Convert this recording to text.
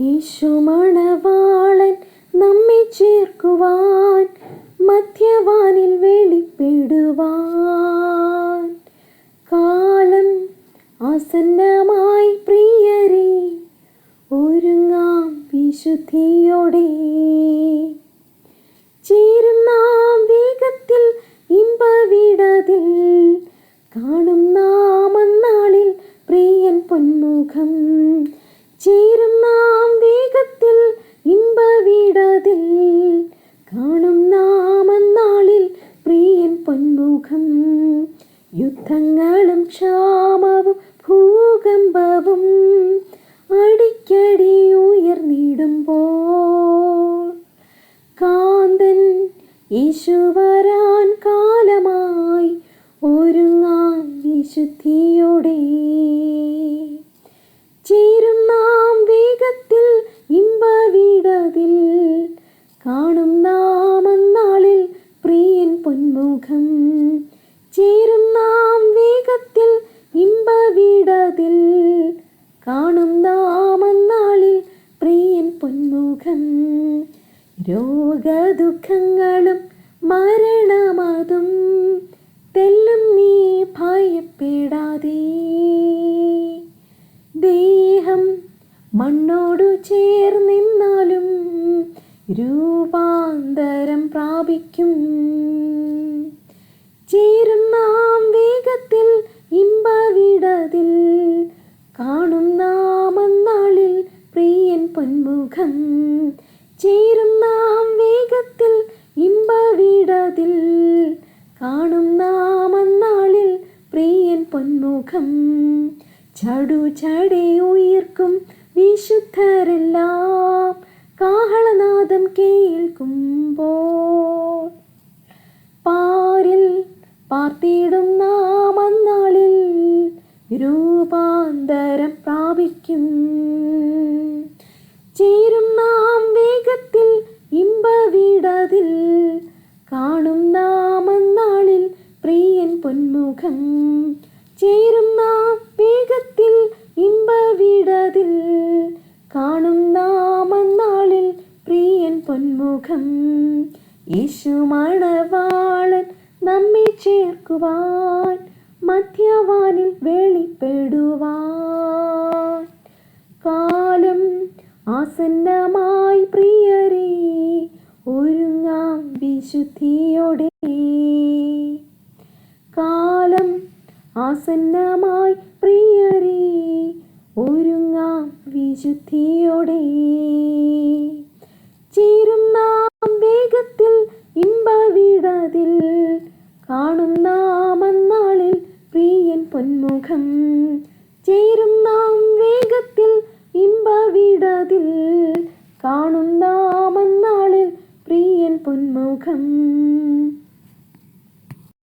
യേശുമണവാളൻ നമ്മെ ചേർക്കുവാൻ മധ്യവാനിൽ വെളിപ്പെടുവാൻ. കാലം ആസന്നമായി പ്രിയരെ ഒരുങ്ങാം വിശുദ്ധിയോടെ. ചേരുന്ന വേഗത്തിൽ ഇമ്പവിടതിൽ കാണും നാം അന്നാളിൽ പ്രിയൻ പൊന്മുഖം ചേരും നാം വേഗത്തിൽ ഇമ്പവിടതിൽ കാണും നാം അന്നാളിൽ പ്രിയൻ പൊന്മുഖം യുദ്ധങ്ങളും ക്ഷാമവും ഭൂകമ്പവും അടിക്കടി ഉയർന്നിടുമ്പോൾ കാന്തൻ യേശു വരാൻ കാലമായി ഒരുങ്ങാൻ വിശുദ്ധിയോടെ. ചേരും വേഗത്തിൽ ഇമ്പവിടതിൽ കാണും നാം പ്രിയൻ പൊന്മുഖം പൊന്മുഖം രോഗദുഃഖങ്ങളും മരണമതും. തെല്ലും നീ ഭയപ്പെടാതെ. ദേഹം മണ്ണോടു ചേർന്നിന്നാലും രൂപാന്തരം പ്രാപിക്കും. ചേരും നാം വേഗത്തിൽ ഇമ്പവിടതിൽ പൊന്മുഖം ചേരും നാം വേഗത്തിൽ ഇമ്പവിടതിൽ. കാണും നാം അന്നാളിൽ പ്രിയൻ പൊന്മുഖം ചടു ചടെ ഉയർക്കും വിശുദ്ധരെല്ലാം. കാഹളനാദം കേൾക്കുമ്പോൾ പാരിൽ പാർത്തിടും നാം അന്നാളിൽ. രൂപാന്തരം പ്രാപിക്കും. കാണും നാമം നാളിൽ പ്രിയൻ പൊന്മുഖം ചേരും നാം വേഗത്തിൽ ഇമ്പവിടതിൽ. കാണും നാമം നാളിൽ പ്രിയൻ പൊന്മുഖം യേശുമണവാളൻ നമ്മെ ചേർക്കുവാൻ മധ്യവാനിൽ വെളിപ്പെടുവാൻ. കാലം ആസന്നമായി പ്രിയരേ ഒരുങ്ങാം വിശുദ്ധിയോടെ കാലം ആസന്നമായി പ്രിയരേ ഒരുങ്ങാം വിശുദ്ധിയോടെ. ചേരും നാം വേഗത്തിൽ ഇമ്പവിടതിൽ. കാണുന്ന മന്നാളിൽ പ്രിയൻ പൊന്മുഖം ചേരും നാം വേഗത്തിൽ ഇമ്പവിടതിൽ. കാണുന്ന പൊന്മുഖം